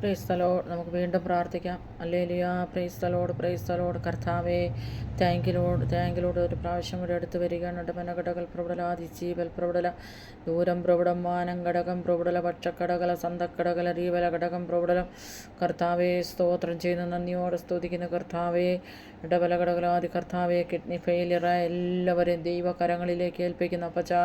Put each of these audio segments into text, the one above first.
Price തലോട് നമുക്ക് വീണ്ടും പ്രാർത്ഥിക്കാം. അല്ലേലിയ. പ്രൈസ് തലോട് പ്രൈസ് തലോട് കർത്താവേ താങ്കിലോട് താങ്കിലോട് ഒരു പ്രാവശ്യം കൂടെ എടുത്ത് വരികയാണ്. മനഘടകൽ പ്രബുടല അതിജീവൽ പ്രബടല ദൂരം പ്രബടം മാനം ഘടകം പ്രബടല പക്ഷക്കടകല സന്തക്കടകല രീവല ഘടകം പ്രബടലം കർത്താവേ സ്തോത്രം ചെയ്യുന്ന. നന്ദിയോടെ സ്തുതിക്കുന്ന. കർത്താവേ ഇടവല ഘടകലാതി കർത്താവേ കിഡ്നി ഫെയിലിയറായ എല്ലാവരെയും ദൈവകരങ്ങളിലേക്ക് ഏൽപ്പിക്കുന്ന. അപ്പച്ചാ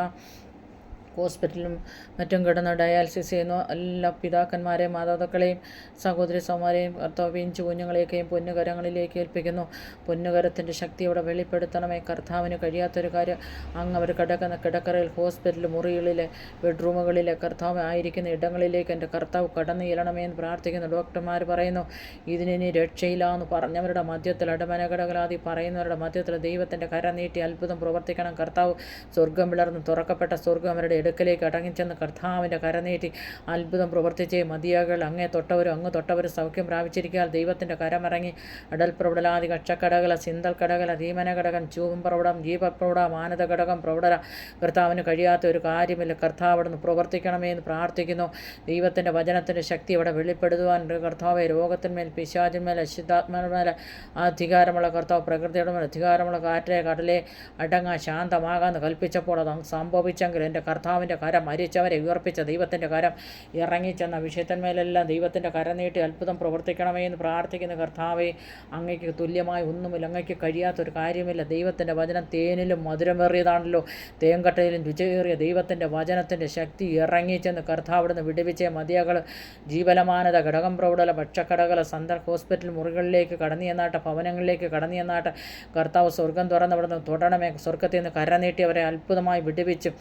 ഹോസ്പിറ്റലും മറ്റും കിടന്ന് ഡയാലിസിസ് ചെയ്യുന്ന. എല്ലാ പിതാക്കന്മാരെയും മാതാപിതാക്കളെയും സഹോദരി സമാരെയും കർത്താവിയും കുഞ്ഞുങ്ങളെയൊക്കെയും പൊന്നുകരങ്ങളിലേക്ക് ഏൽപ്പിക്കുന്നു. പൊന്നുകരത്തിന്റെ ശക്തി അവിടെ വെളിപ്പെടുത്തണമേ. കർത്താവിന് കഴിയാത്തൊരു കാര്യം അങ്ങ് അവർ കിടക്കുന്ന കിടക്കറയിൽ ഹോസ്പിറ്റൽ മുറികളിലെ ബെഡ്റൂമുകളിലെ കർത്താവ് ആയിരിക്കുന്ന ഇടങ്ങളിലേക്ക് എന്റെ കർത്താവ് കടന്നു ചെല്ലണമേ എന്ന് പ്രാർത്ഥിക്കുന്നു. ഡോക്ടർമാർ പറയുന്നു ഇതിനി രക്ഷയില്ല എന്ന് പറഞ്ഞവരുടെ മധ്യത്തിൽ അടമനകടകലാതി പറയുന്നവരുടെ മധ്യത്തിൽ ദൈവത്തിന്റെ കര നീട്ടി അത്ഭുതം പ്രവർത്തിക്കണം. കർത്താവ് സ്വർഗം വിളർന്ന് തുറക്കപ്പെട്ട സ്വർഗം അവരുടെ അടുക്കലേക്ക് അടങ്ങിച്ചെന്ന് കർത്താവിന്റെ കരനീട്ടി അത്ഭുതം പ്രവർത്തിച്ചേ. മതിയാകൾ അങ്ങേ തൊട്ടവരും അങ്ങ് തൊട്ടവരും സൗഖ്യം പ്രാപിച്ചിരിക്കാൻ ദൈവത്തിന്റെ കരമിറങ്ങി. അടൽ പ്രൗഢലാദി കക്ഷക്കടകല സിന്തൽ കടകല ധീമന ഘടകം ചൂവും പ്രൗഢം ജീവപ്രൗഢ മാനത ഘടകം പ്രൗഢല കർത്താവിന് കഴിയാത്ത ഒരു കാര്യമില്ല. കർത്താവ് പ്രവർത്തിക്കണമേ എന്ന് പ്രാർത്ഥിക്കുന്നു. ദൈവത്തിന്റെ വചനത്തിന്റെ ശക്തി അവിടെ വെളിപ്പെടുത്തുവാൻ കർത്താവ് രോഗത്തിന്മേൽ പിശാചിന്മേൽ അശുദ്ധാത്മന്മേൽ അധികാരമുള്ള കർത്താവ് പ്രകൃതിയുടെ മേൽ അധികാരമുള്ള കാറ്റേ കടലെ അടങ്ങാൻ ശാന്തമാകാമെന്ന് കൽപ്പിച്ചപ്പോൾ അത് സംഭവിച്ചെങ്കിൽ എന്റെ കർത്താവ് കർത്താവിന്റെ കരം മരിച്ചവരെ ഉയർപ്പിച്ച ദൈവത്തിന്റെ കരം ഇറങ്ങിച്ചെന്ന വിഷയത്തിന്മേലെല്ലാം ദൈവത്തിന്റെ കരം നീട്ടി അത്ഭുതം പ്രവർത്തിക്കണമേ എന്ന് പ്രാർത്ഥിക്കുന്ന കർത്താവെ അങ്ങയ്ക്ക് തുല്യമായി ഒന്നുമില്ല അങ്ങയ്ക്ക് കഴിയാത്തൊരു കാര്യമില്ല. ദൈവത്തിന്റെ വചനം തേനിലും മധുരമേറിയതാണല്ലോ. തേങ്കട്ടയിലും രുചിയേറിയ ദൈവത്തിന്റെ വചനത്തിന്റെ ശക്തി ഇറങ്ങിച്ചെന്ന് കർത്താവിടുന്ന് വിടുവിച്ച മതിയകൾ ജീവലമാനത ഘടകം പ്രൗഢല ഭക്ഷക്കടകല സന്ദർ ഹോസ്പിറ്റൽ മുറികളിലേക്ക് കടന്നു ചെന്നാട്ട് ഭവനങ്ങളിലേക്ക് കടന്നു ചെന്നാട്ട് കർത്താവ് സ്വർഗം തുറന്നവിടുന്ന് തുടരണമേ സ്വർഗത്തിൽ നിന്ന് കര നീട്ടി അവരെ അത്ഭുതമായി വിടുവിച്ചു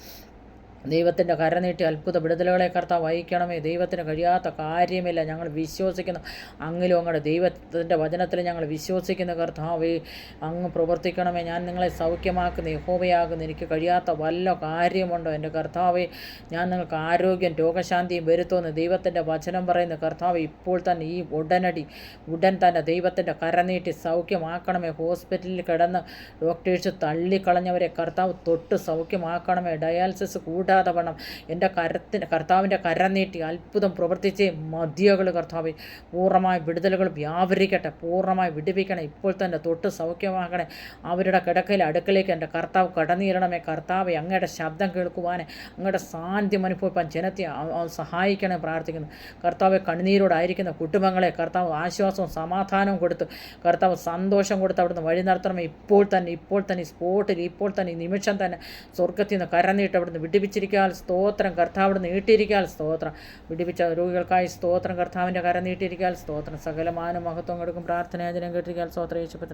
ദൈവത്തിന്റെ കരനീട്ടി അത്ഭുത വിടുതലുകളെ കർത്താവ് വഹിക്കണമേ ദൈവത്തിന് കഴിയാത്ത കാര്യമില്ല. ഞങ്ങൾ വിശ്വസിക്കുന്നു. അങ്ങിലും അങ്ങയുടെ ദൈവത്തിന്റെ വചനത്തിൽ ഞങ്ങൾ വിശ്വസിക്കുന്ന കർത്താവേ. അങ്ങ് പ്രവർത്തിക്കണമേ. ഞാൻ നിങ്ങളെ സൗഖ്യമാക്കുന്ന. യഹോവയാകുന്ന. എനിക്ക് കഴിയാത്ത വല്ല കാര്യമുണ്ടോ എന്റെ കർത്താവേ? ഞാൻ നിങ്ങൾക്ക് ആരോഗ്യം രോഗശാന്തിയും വരുത്തുമെന്ന് ദൈവത്തിന്റെ വചനം പറയുന്ന. കർത്താവ് ഇപ്പോൾ തന്നെ ഈ ഉടനടി ഉടൻ തന്നെ ദൈവത്തിന്റെ കരനീട്ടി സൗഖ്യമാക്കണമേ. ഹോസ്പിറ്റലിൽ കിടന്ന് ഡോക്ടേഴ്സ് തള്ളിക്കളഞ്ഞവരെ കർത്താവ് തൊട്ട് സൗഖ്യമാക്കണമേ. ഡയാലിസിസ് കൂടാ കിട്ടാതെ വണ്ണം എന്റെ കരത്തിന് കർത്താവിന്റെ കരം നീട്ടി അത്ഭുതം പ്രവർത്തിച്ച് മതിയകൾ കർത്താവ് പൂർണമായ വിടുതലുകൾ വ്യാപരിക്കട്ടെ പൂർണമായി വിടുവിക്കണേ ഇപ്പോൾ തന്നെ തൊട്ട് സൗഖ്യമാകണേ അവരുടെ കിടക്കയിൽ അടുക്കലേക്ക് എന്റെ കർത്താവ് കടന്നീരണമേ കർത്താവ് അങ്ങയുടെ ശബ്ദം കേൾക്കുവാനേ അങ്ങയുടെ സാന്നിധ്യം അനുഭവിപ്പാൻ ജനത്തെ സഹായിക്കണേ പ്രാർത്ഥിക്കുന്നു. കർത്താവ് കണ്ണീരോടായിരിക്കുന്ന കുടുംബങ്ങളെ കർത്താവ് ആശ്വാസവും സമാധാനവും കൊടുത്ത് കർത്താവ് സന്തോഷം കൊടുത്ത് അവിടുന്ന് വഴി നടത്തണമേ. ഇപ്പോൾ തന്നെ ഇപ്പോൾ തന്നെ സ്പോട്ടിൽ ഇപ്പോൾ തന്നെ നിമിഷം തന്നെ സ്വർഗത്തിൽ നിന്ന് കരനീട്ട് അവിടുന്ന് വിടുവിച്ചിരിക്കും നീട്ടിയിരിക്കാൻ സ്തോത്രം. കർത്താവിടെ നീട്ടിയിരിക്കാൻ സ്തോത്രം. വിടിപ്പിച്ച രോഗികൾക്കായി സ്തോത്രം. കർത്താവിന്റെ കരം നീട്ടിയിരിക്കാൻ സ്തോത്രം. സകലമാന മഹത്വം കൊടുക്കും. പ്രാർത്ഥനാജനം കേട്ടിരിക്കാൻ സ്തോത്രം. യേശുപ്പത്തിന്